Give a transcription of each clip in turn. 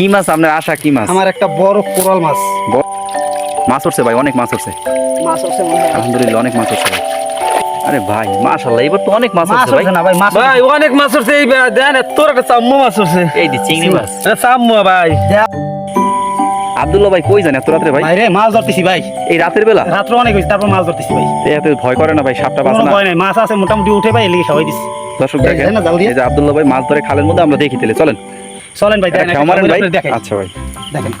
কি মাছ? আপনার আশা কি মাছ? আমার একটা বড় কোরাল মাছ। মাছ উঠছে ভাই অনেক মাছ উঠছে। মাছ হচ্ছে হয়। আলহামদুলিল্লাহ অনেক মাছ উঠছে ভাই। আরে ভাই মাশাল্লাহ এবার তো অনেক মাছ উঠছে ভাই। না ভাই মাছ ভাই অনেক মাছ উঠছে এই দেন তোর একটা চাম্মু মাছ উঠছে। এই দি চিংড়ি মাছ। এ চাম্মু ভাই। আব্দুল্লাহ ভাই কই জানে এত রাত্রে ভাই? ভাই রে মাছ ধরতেছি ভাই। এই রাতের বেলা? রাত্র অনেক হয়েছে তারপর মাছ ধরতেছি ভাই। এত ভয় করে না ভাই সাপটা বাঁচে না। ভয় নাই মাছ আছে মোটামুটি উঠে ভাই এলিগে খাওয়াই দিছি। দর্শক দেখেন এই যে আব্দুল্লাহ ভাই মাছ ধরে খালের মধ্যে আমরা দেখি তাহলে চলেন। চলেন ভাই দেখেন ভাই? দেখেন। আচ্ছা ভাই। দেখেন।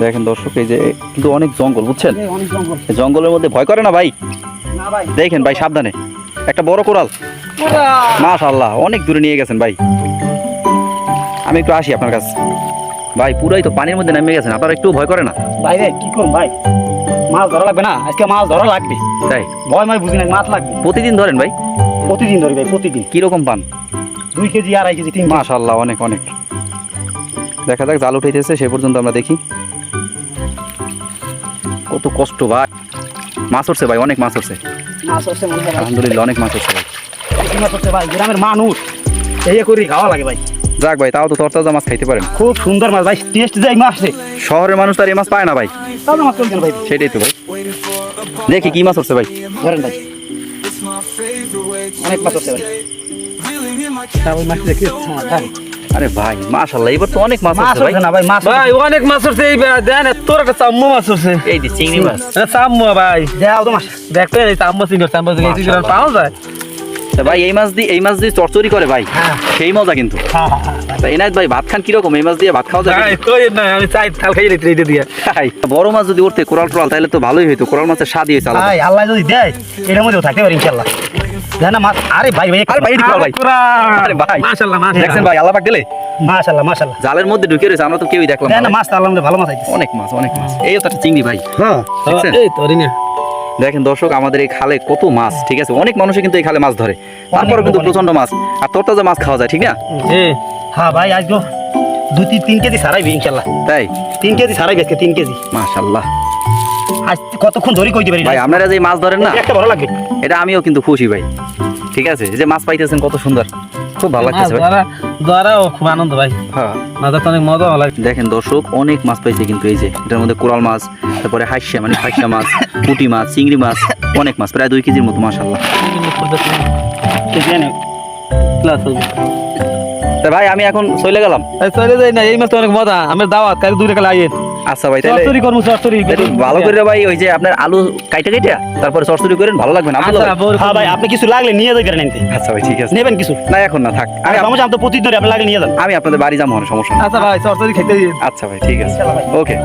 দেখেন দর্শক এই যে কিন্তু অনেক জঙ্গল বুঝছেন? জঙ্গলের মধ্যে ভয় করে না ভাই? দেখেন ভাই সাবধানে। একটা বড় কোরাল। মাশাল্লাহ অনেক দূরে নিয়ে গেছেন ভাই। আমি একটু আসি আপনার কাছে। ভাই পুরাই তো পানির মধ্যে নেমে গেছেন আপনারা একটু ভয় করে না। ভাই রে কি করুন ভাই? মাছ ধরা লাগবে না? আজকে মাছ ধরা লাগবে। তাই? ভয় মাই বুঝি না মাছ লাগবে। প্রতিদিন ধরেন ভাই? প্রতিদিন ধরি ভাই প্রতিদিন। কীরকম পান? দুই কেজি আড়াই কেজি তিন মাশাল্লাহ অনেক অনেক। দেখা যাক জাল উঠাইতেছে সে পর্যন্ত আমরা দেখি। কত কষ্ট ভাই। মাছ উঠছে ভাই অনেক মাছ উঠছে। হচ্ছে। আলহামদুলিল্লাহ অনেক মাছ উঠছে ভাই। হচ্ছে ভাই? গ্রামের মানুষ। এই করে খাওয়া লাগে ভাই। যাক ভাই তাও তো তরতাজা মাছ খাইতে পারেন। খুব সুন্দর মাছ ভাই। টেস্ট যাই মাছ শহরের মানুষ তার এই মাছ পায় না ভাই। ভাই। সেটাই তো ভাই। দেখি কি মাছ উঠছে ভাই। ধরেন ভাই। অনেক মাছ হচ্ছে ভাই। হ্যাঁ, ওই মাছ দেখি হ্যাঁ, হ্যাঁ। আরে ভাই মাশাল্লাহ এবার তো অনেক মাছ উঠছে ভাই। না ভাই মাছ ভাই অনেক মাছ উঠছে এই দেন তোর একটা চাম্মু মাছ উঠছে। এই দি চিংড়ি মাছ। চাম্মু ভাই। যাও তো মাছ দেখতে এই চাম্মু সিঙ্গর পাওয়া যায়? ভাই এই মাছ দিয়ে এই মাছ দিয়ে চরচরি করে ভাই। হ্যাঁ। সেই মজা কিন্তু। হ্যাঁ হ্যাঁ এনায়ত ভাই ভাত খান কীরকম? এই মাছ দিয়ে ভাত খাওয়া যায় না আমি চাই থাল খাই রেতে রেতে দিয়ে। বড় মাছ যদি উঠতে কোরাল টোরাল তাহলে তো ভালোই হইতো। কোরাল মাছের স্বাদ হয়েছে ভাই আল্লাহ যদি দেয় এটার মধ্যেও থাকতে পারি ইনশাল্লাহ জানা মাছ আরে ভাই ভাই আরে ভাই ভাই। আরে ভাই। মাশাআল্লাহ দেখছেন ভাই আল্লাহ পাক দিলে? মাশাল্লাহ মাশাল্লাহ জালের মধ্যে ঢুকে রয়েছে আমরা তো কেউই দেখলাম না না মাছ তো আল্লাহ ভালো মাছ অনেক মাছ অনেক মাছ। এই তো চিংড়ি ভাই। হ্যাঁ। দেখছেন? এই দেখেন দর্শক আমাদের এই খালে কত মাছ ঠিক আছে? অনেক মানুষই কিন্তু এই খালে মাছ ধরে। তারপরে কিন্তু প্রচণ্ড মাছ। আর তরতাজা মাছ খাওয়া যায় ঠিক না? হ্যাঁ ভাই আজ তো দুই তিন তিন কেজি সারাইবি ইনশাল্লাহ তাই? তিন কেজি সারাইবি আজকে তিন কেজি। মাশাল্লাহ আজ কতক্ষণ ধরে কইতে পারি ভাই আপনারা যে মাছ ধরেন না একটা ভালো লাগবে। এটা আমিও কিন্তু খুশি ভাই। ঠিক আছে? যে মাছ পাইতেছেন কত সুন্দর। খুব ভালো মাছ ধরা ধরাও খুব আনন্দ ভাই। হ্যাঁ। মাছ ধরতে অনেক মজা লাগে। দেখেন দর্শক অনেক মাছ পাইছে কিন্তু এই যে এটার মধ্যে কোরাল মাছ তারপরে হাইসা মানে হাইসা মাছ পুঁটি মাছ চিংড়ি মাছ অনেক মাছ প্রায় দুই কেজির মতো মাশাল্লাহ ভাই আমি এখন চলে গেলাম। চলে যাই না এই মাছ তো অনেক মজা। আমার দাওয়াত কাল দূরে কালে আইয়েন। আচ্ছা ভাই তাহলে চরচরি করব চরচরি ভালো করে ভাই ওই যে আপনার আলু কাইটা কাইটা তারপরে চরচড়ি করেন ভালো লাগবে না? আচ্ছা ভাই? হ্যাঁ ভাই আপনি কিছু লাগলে নিয়ে যাবেন নিতে আচ্ছা ভাই ঠিক আছে। নেবেন কিছু? না এখন না থাক। আমি আমি সমস্যা আমি তো প্রতিদিন ধরে আপনি লাগলে নিয়ে যান। আমি আপনাদের বাড়ি যাব সমস্যা। আচ্ছা ভাই চরচরি খেতে দিন। আচ্ছা ভাই ঠিক আছে। ওকে